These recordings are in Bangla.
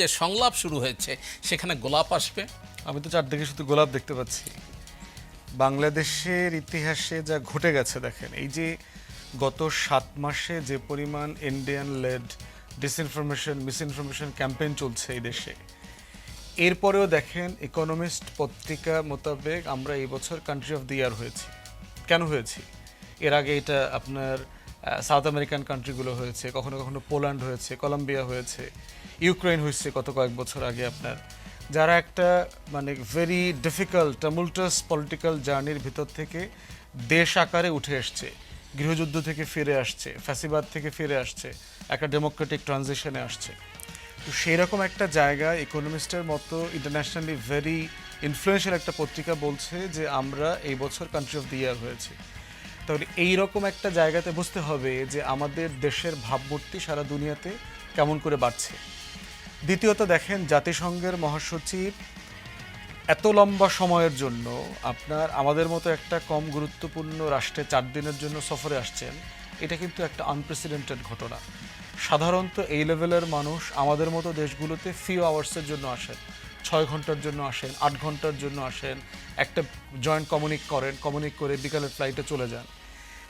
যে সংলাপ শুরু হয়েছে, সেখানে গোলাপ আসবে। আমি তো চারদিকে শুধু গোলাপ দেখতে পাচ্ছি। বাংলাদেশের ইতিহাসে যা ঘটে গেছে দেখেন, এই যে গত সাত মাসে যে পরিমাণ Indian led disinformation misinformation campaign চলছে এই দেশে, এরপরেও দেখেন ইকোনমিস্ট পত্রিকা মোতাবেক আমরা এই বছর কান্ট্রি অফ দি ইয়ার হয়েছি। কেন হয়েছি? এর আগে এটা আপনার সাউথ আমেরিকান কান্ট্রিগুলো হয়েছে, কখনো কখনো পোল্যান্ড হয়েছে, কলম্বিয়া হয়েছে ইউক্রেন হয়েছে গত কয়েক বছর আগে আপনার। যারা একটা মানে ভেরি ডিফিকাল্ট টামুলটাস পলিটিক্যাল জার্নির ভিতর থেকে দেশ আকারে উঠে এসছে, গৃহযুদ্ধ থেকে ফিরে আসছে, ফ্যাসিবাদ থেকে ফিরে আসছে, একটা ডেমোক্রেটিক ট্রানজিশনে আসছে। তো সেই রকম একটা জায়গা ইকোনমিস্টের মতো ইন্টারন্যাশনালি ভেরি ইনফ্লুয়েন্সিয়াল একটা পত্রিকা বলছে যে আমরা এই বছর কান্ট্রি অফ দি ইয়ার হয়েছে। তাহলে এইরকম একটা জায়গাতে বুঝতে হবে যে আমাদের দেশের ভাবমূর্তি সারা দুনিয়াতে কেমন করে বাড়ছে। দ্বিতীয়ত দেখেন, জাতিসংঘের মহাসচিব এত লম্বা সময়ের জন্য আপনার আমাদের মতো একটা কম গুরুত্বপূর্ণ রাষ্ট্রে চার দিনের জন্য সফরে আসছেন, এটা কিন্তু একটা আনপ্রেসিডেন্টেড ঘটনা। সাধারণত এই লেভেলের মানুষ আমাদের মতো দেশগুলোতে ফিউ আওয়ার্সের জন্য আসেন। ছয় ঘণ্টার জন্য আসেন, আট ঘণ্টার জন্য আসেন, একটা জয়েন্ট কমিউনিক করেন কমিউনিক করে বিকালের ফ্লাইটে চলে যান।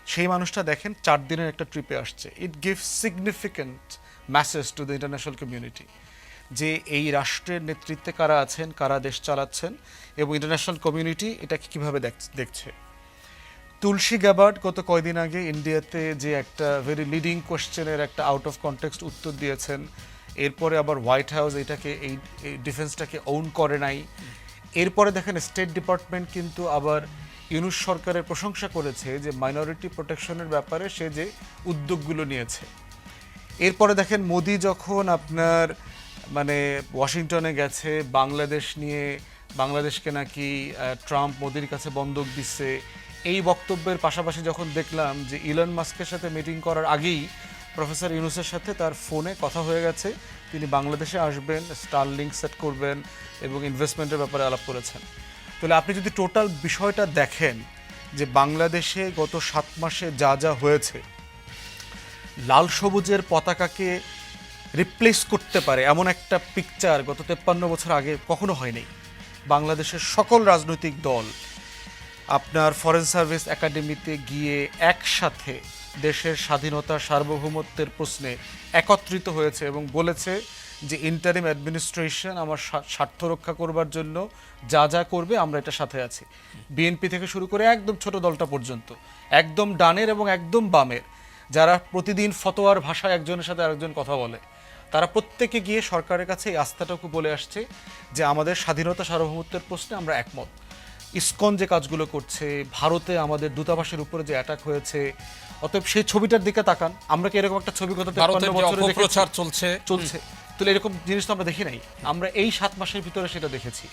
সেই মানুষটা দেখেন চার দিনের একটা ট্রিপে আসছে। It give significant message to the international community যে এই রাষ্ট্রের নেতৃত্বে কারা আছেন, কারা দেশ চালাচ্ছেন এবং ইন্টারন্যাশনাল কমিউনিটি এটাকে কীভাবে দেখ- দেখছে। তুলসী গ্যাবার্ড গত কয়দিন আগে ইন্ডিয়াতে যে একটা ভেরি লিডিং কোশ্চেনের একটা আউট অফ কনটেক্সট উত্তর দিয়েছেন, এরপরে আবার হোয়াইট হাউস এটাকে এই ডিফেন্সটাকে ওন করে নাই। এরপরে দেখেন স্টেট ডিপার্টমেন্ট কিন্তু আবার ইউনুস সরকারের প্রশংসা করেছে যে মাইনরিটি প্রোটেকশনের ব্যাপারে সে যে উদ্যোগগুলো নিয়েছে। এরপরে দেখেন মোদি যখন আপনার মানে ওয়াশিংটনে গেছে, বাংলাদেশ নিয়ে, বাংলাদেশকে নাকি ট্রাম্প মোদির কাছে বন্ধক দিচ্ছে এই বক্তব্যের পাশাপাশি যখন দেখলাম যে ইলন মাস্কের সাথে মিটিং করার আগেই প্রফেসর ইউনুসের সাথে তার ফোনে কথা হয়ে গেছে। তিনি বাংলাদেশে আসবেন স্টার লিঙ্ক সেট করবেন এবং ইনভেস্টমেন্টের ব্যাপারে আলাপ করেছেন। তাহলে আপনি যদি টোটাল বিষয়টা দেখেন যে বাংলাদেশে গত সাত মাসে যা যা হয়েছে, লাল সবুজের পতাকাকে রিপ্লেস করতে পারে এমন একটা পিকচার গত তেপ্পান্ন বছর আগে কখনো হয়নি। বাংলাদেশের সকল রাজনৈতিক দল আপনার ফরেন সার্ভিস একাডেমিতে গিয়ে একসাথে দেশের স্বাধীনতা সার্বভৌমত্বের প্রশ্নে একত্রিত হয়েছে এবং বলেছে যে ইন্টারিম অ্যাডমিনিস্ট্রেশন আমার স্বার্থ রক্ষা করবার জন্য যা যা করবে আমরা এটা সাথে আছি। বিএনপি থেকে শুরু করে একদম ছোট দলটা পর্যন্ত, একদম ডানের এবং একদম বামের, যারা প্রতিদিন ফতোয়ার ভাষায় একজনের সাথে আরেকজন কথা বলে, তারা প্রত্যেকে গিয়ে সরকারের কাছে এই আস্থাটুকু বলে আসছে যে আমাদের স্বাধীনতা সার্বভৌমত্বের প্রশ্নে আমরা একমত। ইসকন যে কাজগুলো করছে ভারতে আমাদের দূতাবাসের উপরে যে অ্যাটাক হয়েছে অতএব সেই ছবিটার দিকে তাকান। আমরা কি এরকম একটা ছবি কথা ভারতের 53 যে বছরে দেখেছি? অপপ্রচার চলছে। চলছে। তাহলে এরকম জিনিস তো আমরা দেখি নাই। আমরা এই সাত মাসের ভিতরে সেটা দেখেছি।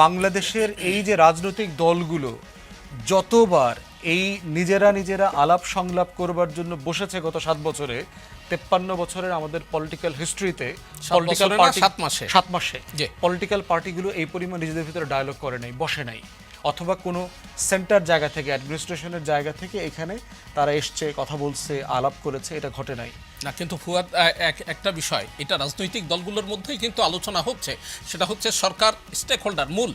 বাংলাদেশের এই যে রাজনৈতিক দলগুলো যতবার এই নিজেরা নিজেরা আলাপ সংলাপ করবার জন্য বসেছে গত সাত বছরে। তেপ্পান্ন বছরের আমাদের পলিটিক্যাল হিস্ট্রিতে বছরে না, সাত মাসে। সাত মাসে। জি। পলিটিক্যাল পার্টিগুলো এই পরিমাণ নিজেদের ভিতরে ডায়লগ করে নাই বসে নাই। অথবা কোনো সেন্টার জায়গা থেকে অ্যাডমিনিস্ট্রেশনের জায়গা থেকে এখানে তারা এসছে কথা বলছে আলাপ করেছে এটা ঘটে নাই। না কিন্তু ফুয়াদ এক- একটা বিষয় এটা রাজনৈতিক দলগুলোর মধ্যেই কিন্তু আলোচনা হচ্ছে। সেটা হচ্ছে সরকার স্টেক হোল্ডার মূল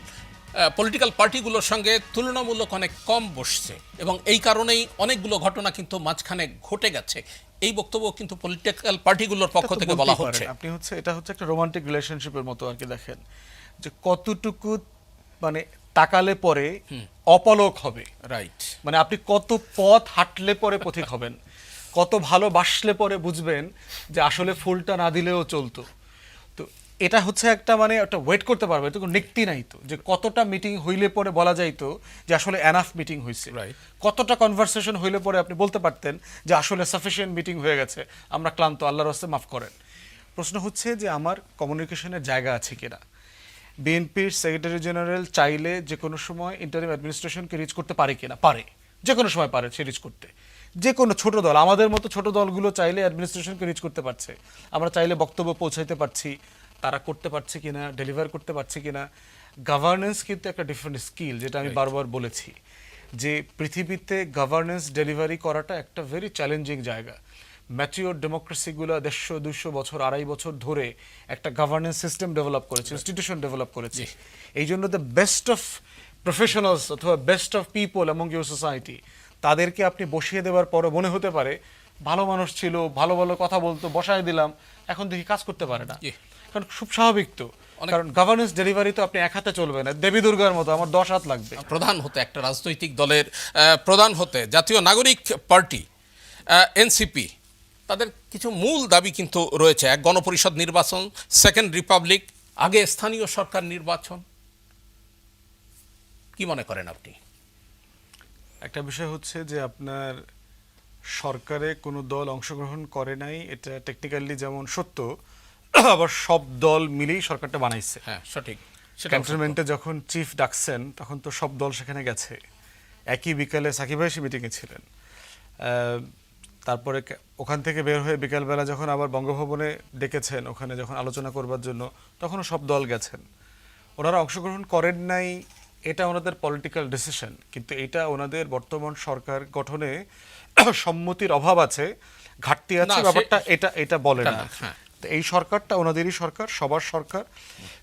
পলিটিক্যাল পার্টিগুলোর সঙ্গে তুলনামূলক অনেক কম বসছে। এবং এই কারণেই অনেকগুলো ঘটনা কিন্তু মাঝখানে ঘটে গেছে। এই বক্তব্য কিন্তু পলিটিক্যাল পার্টিগুলোর পক্ষ থেকে বলা। হচ্ছে। আপনি হচ্ছে এটা হচ্ছে একটা রোমান্টিক রিলেশনশিপের মতো আর কি দেখেন। যে কতটুকু মানে তাকালে পরে অপলক হবে। রাইট মানে আপনি কত পথ হাঁটলে পরে পথিক হবেন। কত ভালোবাসলে পরে বুঝবেন যে আসলে ফুলটা না দিলেও চলতো। তো এটা হচ্ছে একটা মানে একটা ওয়েট করতে পারবে এটুকু নিক্তি নাই তো যে কতটা মিটিং হইলে পরে বলা যাইতো যে আসলে এনাফ মিটিং হয়েছে কতটা কনভারসেশন হইলে পরে আপনি বলতে পারতেন যে আসলে সাফিসিয়েন্ট মিটিং হয়ে গেছে আমরা ক্লান্ত আল্লাহর হস্তে মাফ করেন। প্রশ্ন হচ্ছে যে আমার কমিউনিকেশনের জায়গা আছে কিনা? বিএনপির সেক্রেটারি জেনারেল চাইলে যে কোনো সময় ইন্টারিম অ্যাডমিনিস্ট্রেশনকে রিচ করতে পারে কিনা? পারে। যে কোনো সময় পারে সে রিচ করতে। যে কোনো ছোট দল আমাদের মতো ছোট দলগুলো চাইলে অ্যাডমিনিস্ট্রেশনকে রিচ করতে পারছে। আমরা চাইলে বক্তব্য পৌঁছাইতে পারছি। তারা করতে পারছে কিনা ডেলিভার করতে পারছে কিনা গভর্নেন্স কিন্তু একটা ডিফারেন্ট স্কিল যেটা আমি বারবার বলেছি যে পৃথিবীতে গভর্নেন্স ডেলিভারি করাটা একটা ভেরি চ্যালেঞ্জিং জায়গা। ম্যাচিওর ডেমোক্রেসিগুলো দেড়শো দুশো বছর আড়াই বছর ধরে একটা গভর্নেন্স সিস্টেম ডেভেলপ করেছে ইনস্টিটিউশন ডেভেলপ করেছে। এই জন্য দ্য বেস্ট অফ প্রফেশনালস অথবা best of people among your society তাদেরকে আপনি বসিয়ে দেওয়ার পরে মনে হতে পারে ভালো মানুষ ছিল ভালো ভালো কথা বলতো বসায় দিলাম এখন দেখি কাজ করতে পারে না। কারণ খুব স্বাভাবিক তো। কারণ গভর্নেন্স ডেলিভারি তো আপনি এক হাতে চলবে না। দেবী দুর্গার মতো আমার দশ হাত লাগবে। প্রধান হতে একটা রাজনৈতিক দলের প্রধান হতে জাতীয় নাগরিক পার্টি এনসিপি তাদের কিছু মূল দাবি কিন্তু রয়েছে। এক গণপরিষদ নির্বাচন সেকেন্ড রিপাবলিক আগে স্থানীয় সরকার নির্বাচন। কি মনে করেন আপনি? একটা বিষয় হচ্ছে যে আপনার সরকারে কোনো দল অংশগ্রহণ করে নাই এটা টেকনিক্যালি যেমন সত্য আবার সব দল মিলেই সরকারটা বানাইছে। হ্যাঁ সঠিক। সেটা ক্যান্টনমেন্টে যখন চিফ ডাকছেন তখন তো সব দল সেখানে গেছে। একই বিকালে সাকিব ভাই মিটিংয়ে ছিলেন। তারপরে ওখান থেকে বের হয়ে বিকালবেলা যখন আবার বঙ্গভবনে ডেকেছেন ওখানে যখন আলোচনা করবার জন্য তখনও সব দল গেছেন। ওনারা অংশগ্রহণ করেন নাই এটা ওনাদের পলিটিক্যাল ডিসিশন কিন্তু এটা ওনাদের বর্তমান সরকার গঠনে সম্মতির অভাব আছে ঘাটতি আছে ব্যাপারটা এটা এটা বলে না হ্যাঁ। এই সরকারটা ওনাদেরই সরকার সবার সরকার।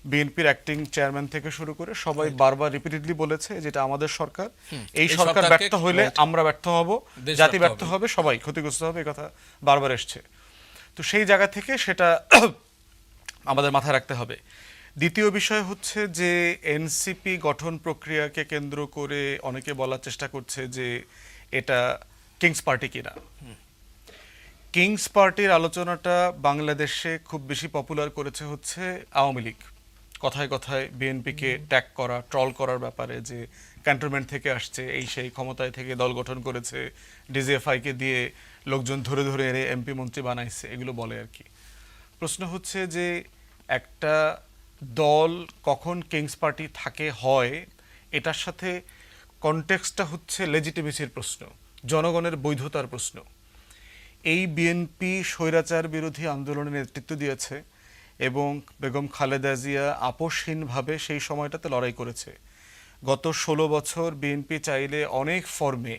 বিএনপির অ্যাক্টিং চেয়ারম্যান থেকে শুরু করে সবাই বারবার রিপিটেডলি বলেছে যেটা আমাদের সরকার। এই সরকার ব্যর্থ হইলে আমরা ব্যর্থ হব জাতি ব্যর্থ ব্যর্থ হবে। সবাই ক্ষতিগ্রস্ত হবে এই কথা বারবার এসছে। তো সেই জায়গা থেকে সেটা আমাদের মাথায় রাখতে হবে। দ্বিতীয় বিষয় হচ্ছে যে এনসিপি গঠন প্রক্রিয়াকে কেন্দ্র করে অনেকে বলার চেষ্টা করছে যে এটা কিংস পার্টি কিনা। কিংস পার্টির আলোচনাটা বাংলাদেশে খুব বেশি পপুলার করেছে হচ্ছে আওয়ামী লীগ। কথায় কথায় বিএনপিকে ট্যাগ করা ট্রল করার ব্যাপারে যে ক্যান্টনমেন্ট থেকে আসছে এই সেই ক্ষমতায় থেকে দল গঠন করেছে ডিজিএফআইকে দিয়ে লোকজন ধরে ধরে এনে এমপি মন্ত্রী বানাইছে এগুলো বলে আর কি। প্রশ্ন হচ্ছে যে একটা দল কখন কিংস পার্টি থাকে হয় এটার সাথে কনটেক্সটটা হচ্ছে লেজিটিমেসির প্রশ্ন জনগণের বৈধতার প্রশ্ন। এই বিএনপি স্বৈরাচার বিরোধী আন্দোলনে নেতৃত্ব দিয়েছে এবং বেগম খালেদা জিয়া আপোষহীনভাবে সেই সময়টাতে লড়াই করেছে। গত ষোলো বছর বিএনপি চাইলে অনেক ফর্মে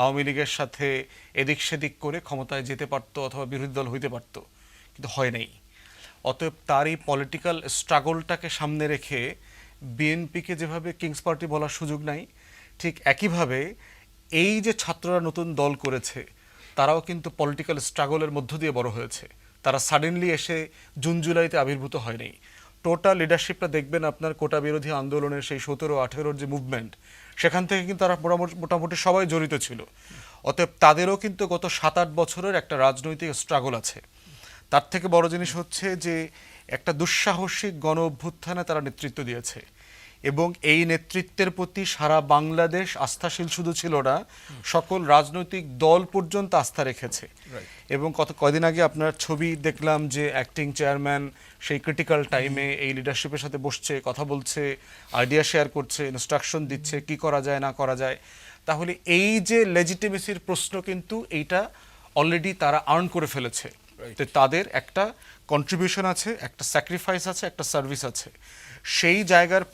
আওয়ামী লীগের সাথে এদিক সেদিক করে ক্ষমতায় যেতে পারত অথবা বিরোধী দল হইতে পারত, কিন্তু হয় নাই। অতএব তার এই পলিটিক্যাল স্ট্রাগলটাকে সামনে রেখে বিএনপিকে যেভাবে কিংস পার্টি বলার সুযোগ নাই, ঠিক একইভাবে এই যে ছাত্ররা নতুন দল করেছে তারাও কিন্তু পলিটিক্যাল স্ট্রাগলের মধ্য দিয়ে বড় হয়েছে। তারা সাডেনলি এসে জুন, জুলাইতে আবির্ভূত হয়নি। টোটাল লিডারশিপটা দেখবেন আপনার কোটা বিরোধী আন্দোলনের সেই সতেরো, আঠেরোর যে মুভমেন্ট সেখান থেকে কিন্তু তারা মোটামুটি সবাই জড়িত ছিল। অতএব তাদেরও কিন্তু গত সাত আট বছরের একটা রাজনৈতিক স্ট্রাগল আছে। তার থেকে বড় জিনিস হচ্ছে যে একটা দুঃসাহসিক গণ অভ্যুত্থানে তারা নেতৃত্ব দিয়েছে। এবং এই নেতৃত্বের প্রতি সারা বাংলাদেশ আস্থাশীল শুধু ছিল না সকল রাজনৈতিক দল পর্যন্ত আস্থা রেখেছে। এবং কত কয়দিন আগে আপনার ছবি দেখলাম যে অ্যাক্টিং চেয়ারম্যান সেই ক্রিটিক্যাল টাইমে এই লিডারশিপের সাথে বসছে কথা বলছে আইডিয়া শেয়ার করছে ইনস্ট্রাকশন দিচ্ছে কি করা যায় না করা যায়। তাহলে এই যে লেজিটিমেসির প্রশ্ন কিন্তু এইটা অলরেডি তারা আর্ন করে ফেলেছে। তো তাদের একটা কন্ট্রিবিউশন আছে একটা স্যাক্রিফাইস আছে একটা সার্ভিস আছে। সেই জায়গার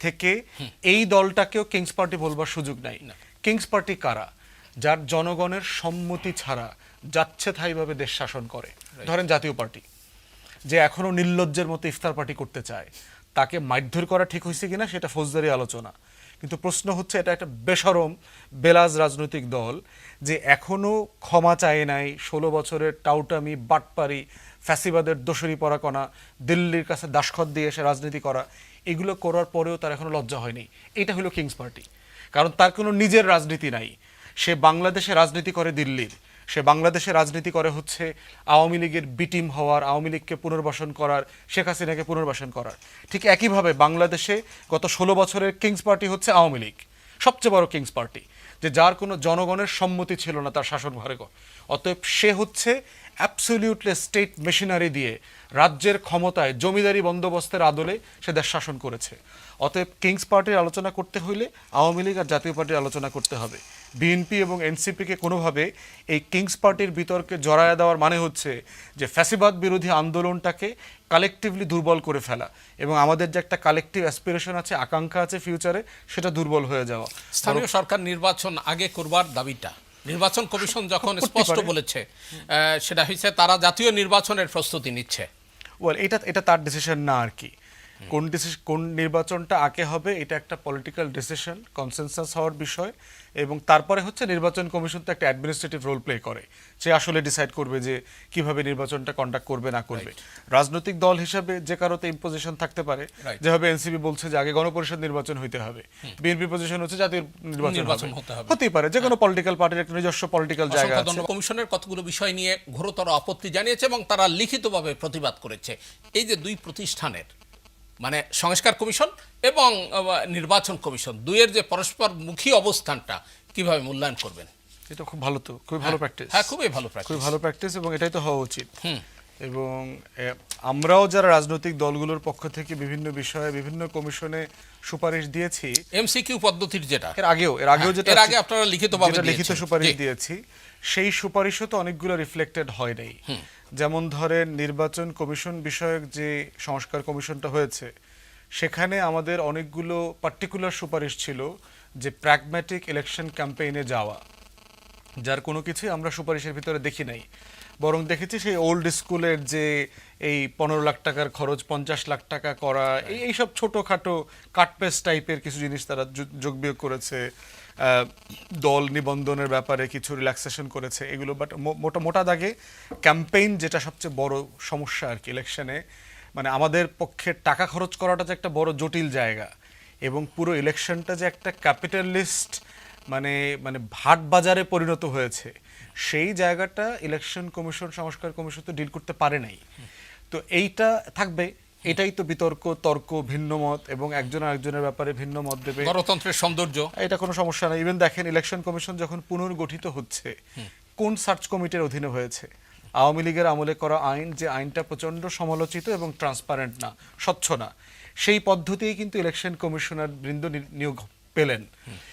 থেকে এই দলটাকেও কিংস পার্টি বলবার সুযোগ নাই। কিংস পার্টি কারা? যার জনগণের সম্মতি ছাড়া যাচ্ছে থাইভাবে দেশ শাসন করে। ধরেন জাতীয় পার্টি। যে এখনও নির্লজ্জের মতো ইফতার পার্টি করতে চায়। তাকে মারধর করা ঠিক হয়েছে কিনা সেটা ফৌজদারি আলোচনা। কিন্তু প্রশ্ন হচ্ছে, এটা একটা বেসরম বেলাজ রাজনৈতিক দল যে এখনও ক্ষমা চায় নাই, ষোলো বছরের টাউটামি, বাটপারি, ফ্যাসিবাদের দোষরি পরাকণা, দিল্লির কাছে দাসখত দিয়ে এসে রাজনীতি করা, এগুলো করার পরেও তার এখনও লজ্জা হয়নি। এটা হলো কিংস পার্টি। কারণ তার কোনো নিজের রাজনীতি নাই। সে বাংলাদেশে রাজনীতি করে দিল্লির। সে বাংলাদেশে রাজনীতি করে হচ্ছে আওয়ামী লীগের বিটিম হওয়ার, আওয়ামী লীগকে পুনর্বাসন করার, শেখ হাসিনাকে পুনর্বাসন করার। ঠিক একইভাবে বাংলাদেশে গত ষোলো বছরের কিংস পার্টি হচ্ছে আওয়ামী লীগ, সবচেয়ে বড় কিংস পার্টি যে যার কোনো জনগণের সম্মতি ছিল না তার শাসন শাসনভারে অতএব সে হচ্ছে অ্যাবসলিউটলি স্টেট মেশিনারি দিয়ে রাজ্যের ক্ষমতায় জমিদারি বন্দোবস্তের আদলে সে দেশ শাসন করেছে। অতএব কিংস পার্টির আলোচনা করতে হইলে আওয়ামী লীগ আর জাতীয় পার্টির আলোচনা করতে হবে। বিএনপি এবং এনসিপিকে কোনোভাবে এই কিংস পার্টির বিতর্কে জড়ায় দেওয়ার মানে হচ্ছে যে ফ্যাসিবাদ বিরোধী আন্দোলনটাকে কালেকটিভলি দুর্বল করে ফেলা এবং আমাদের যে একটা কালেকটিভ অ্যাসপিরেশন আছে আকাঙ্ক্ষা আছে ফিউচারে সেটা দুর্বল হয়ে যাওয়া। স্থানীয় সরকার নির্বাচন আগে করবার দাবিটা। নির্বাচন কমিশন যখন স্পষ্ট বলেছে সেটা হয়েছে তারা জাতীয় নির্বাচনের প্রস্তুতি নিচ্ছে। ওয়েল এটা এটা তার ডিসিশন না আর কি। কোন ডিসিশন কোন নির্বাচনটা আগে হবে এটা একটা পলিটিক্যাল ডিসিশন কনসেনসাস হওয়ার বিষয় এবং তারপরে হচ্ছে নির্বাচন কমিশন তো একটা অ্যাডমিনিস্ট্রেটিভ রোল প্লে করে। সে আসলে ডিসাইড করবে যে কীভাবে নির্বাচনটা কন্ডাক্ট করবে না করবে। রাজনৈতিক দল হিসাবে যে কারোতে ইম্পোজিশন থাকতে পারে. যেভাবে এনসিপি বলছে যে আগে গণপরিষদ নির্বাচন হইতে হবে। বিএনপি পজিশন হচ্ছে জাতীয় নির্বাচন। হতেই পারে যে কোনো পলিটিক্যাল পার্টির একটা নিজস্ব পলিটিক্যাল জায়গা আছে। কমিশনের কতগুলো বিষয় নিয়ে ঘোরতর আপত্তি জানিয়েছে এবং তারা লিখিতভাবে প্রতিবাদ করেছে। এই যে দুই প্রতিষ্ঠানের মানে সংস্কার কমিশন এবং নির্বাচন কমিশন দুইয়ের যে পরস্পর মুখী অবস্থানটা কীভাবে মূল্যায়ন করবেন? এটা খুব ভালো তো খুবই ভালো প্র্যাকটিস হ্যাঁ খুবই ভালো প্র্যাকটিস খুবই ভালো প্র্যাকটিস এবং এটাই তো হওয়া উচিত। এবং আমরাও যারা রাজনৈতিক দলগুলোর পক্ষ থেকে বিভিন্ন বিষয়ে বিভিন্ন কমিশনে সুপারিশ দিয়েছি এমসিকিউ পদ্ধতির যেটা। এর আগেও এর আগেও হ্যাঁ, যেটা এর আগে আপনারা লিখিতভাবে লিখিত সুপারিশ দিয়েছি সেই সুপারিশও তো অনেকগুলো রিফ্লেক্টেড হয় নাই। যেমন ধরেন নির্বাচন কমিশন বিষয়ক যে সংস্কার কমিশনটা হয়েছে সেখানে আমাদের অনেকগুলো পার্টিকুলার সুপারিশ ছিল যে প্র্যাগম্যাটিক ইলেকশন ক্যাম্পেইনে যাওয়া। যার কোনো কিছুই আমরা সুপারিশের ভিতরে দেখি নাই। বরং দেখেছি সেই ওল্ড স্কুলের যে এই পনেরো লাখ টাকার খরচ পঞ্চাশ লাখ টাকা করা এই এইসব ছোটোখাটো কাটপেস টাইপের কিছু জিনিস তারা যোগ বিয়োগ করেছে। দল নিবন্ধনের ব্যাপারে কিছু রিল্যাক্সেশন করেছে এগুলো বাট মোটা মোটা দাগে ক্যাম্পেইন যেটা সবচেয়ে বড় সমস্যা আর কি ইলেকশনে মানে আমাদের পক্ষে টাকা খরচ করাটা যে একটা বড় জটিল জায়গা এবং পুরো ইলেকশনটা যে একটা ক্যাপিটালিস্ট মানে মানে ভাট বাজারে পরিণত হয়েছে, সেই জায়গাটা ইলেকশন কমিশন সংস্কার কমিশন তো ডিল করতে পারে নাই। তো এইটা থাকবে। এটাই তো বিতর্ক তর্ক ভিন্ন মত এবং একজন আরেকজনের ব্যাপারে ভিন্ন মত দেবে। গণতন্ত্রের সৌন্দর্য। এটা কোনো সমস্যা নাই ইভেন দেখেন ইলেকশন কমিশন যখন পুনর্গঠিত হচ্ছে কোন সার্চ কমিটির অধীনে হয়েছে? আওয়ামী লীগের আমলে করা আইন যে আইনটা প্রচণ্ড সমালোচিত এবং ট্রান্সপারেন্ট না স্বচ্ছ না সেই পদ্ধতিই কিন্তু ইলেকশন কমিশনার বৃন্দ নি- নিয়োগ পেলেন।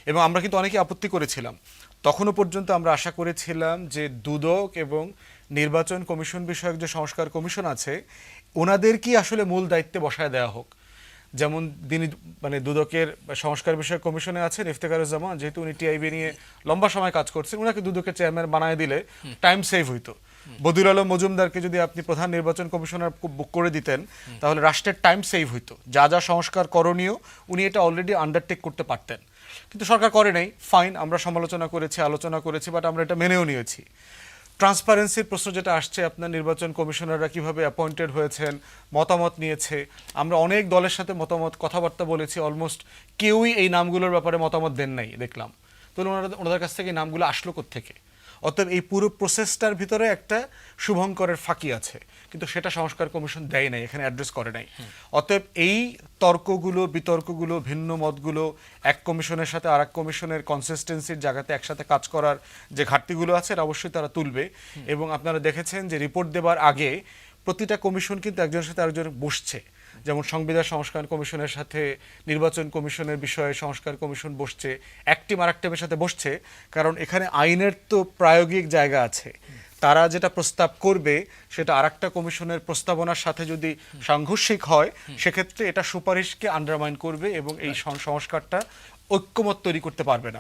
এবং আমরা কিন্তু অনেকে আপত্তি করেছিলাম। তখনও পর্যন্ত আমরা আশা করেছিলাম যে দুদক এবং নির্বাচন কমিশন বিষয়ক যে সংস্কার কমিশন আছে ওনাদেরকেই আসলে মূল দায়িত্বে বসায় দেওয়া হোক? যেমন তিনি মানে দুদকের সংস্কার বিষয়ক কমিশনে আছেন ইফতেখারুজ্জামান যেহেতু উনি টিআইবি নিয়ে লম্বা সময় কাজ করছেন ওনাকে দুদকের চেয়ারম্যান বানায় দিলে টাইম সেভ হইতো। বদিউল আলম মজুমদারকে যদি আপনি প্রধান নির্বাচন কমিশনার বুক করে দিতেন তাহলে রাষ্ট্রের টাইম সেভ হইতো। যা যা সংস্কার করণীয় উনি এটা অলরেডি আন্ডারটেক করতে পারতেন। কিন্তু সরকার করে নাই ফাইন আমরা সমালোচনা করেছি আলোচনা করেছি বাট আমরা এটা মেনেও নিয়েছি। ট্রান্সপারেন্সির প্রশ্ন যেটা আসছে, আপনার নির্বাচন কমিশনাররা কীভাবে অ্যাপয়েন্টেড হয়েছেন, মতামত নিয়েছে। আমরা অনেক দলের সাথে মতামত, কথাবার্তা বলেছি অলমোস্ট কেউই এই নামগুলোর ব্যাপারে মতামত দেন নাই, দেখলাম। তো ওনারা ওনাদের কাছ থেকে নামগুলো আসলো থেকে অতএব এই পুরো প্রসেসটার ভিতরে একটা শুভঙ্করের ফাঁকি আছে। কিন্তু সেটা সংস্কার কমিশন দেয় নাই এখানে অ্যাড্রেস করে নাই। অতএব এই তর্কগুলো বিতর্কগুলো ভিন্ন মতগুলো এক কমিশনের সাথে আর এক কমিশনের কনসিস্টেন্সির জায়গাতে একসাথে কাজ করার যে ঘাটতিগুলো আছে এটা অবশ্যই তারা তুলবে। এবং আপনারা দেখেছেন যে রিপোর্ট দেবার আগে প্রতিটা কমিশন কিন্তু একজনের সাথে আরেকজন বসছে। যেমন সংবিধান সংস্কার কমিশনের সাথে নির্বাচন কমিশনের বিষয়ে সংস্কার কমিশন বসছে এক টিম আর সাথে বসছে কারণ এখানে আইনের তো প্রায়োগিক জায়গা আছে। তারা যেটা প্রস্তাব করবে সেটা আরেকটা কমিশনের প্রস্তাবনার সাথে যদি সাংঘর্ষিক হয় সেক্ষেত্রে এটা সুপারিশকে আন্ডারমাইন করবে এবং এই সংস্কারটা ঐক্যমত তৈরি করতে পারবে না।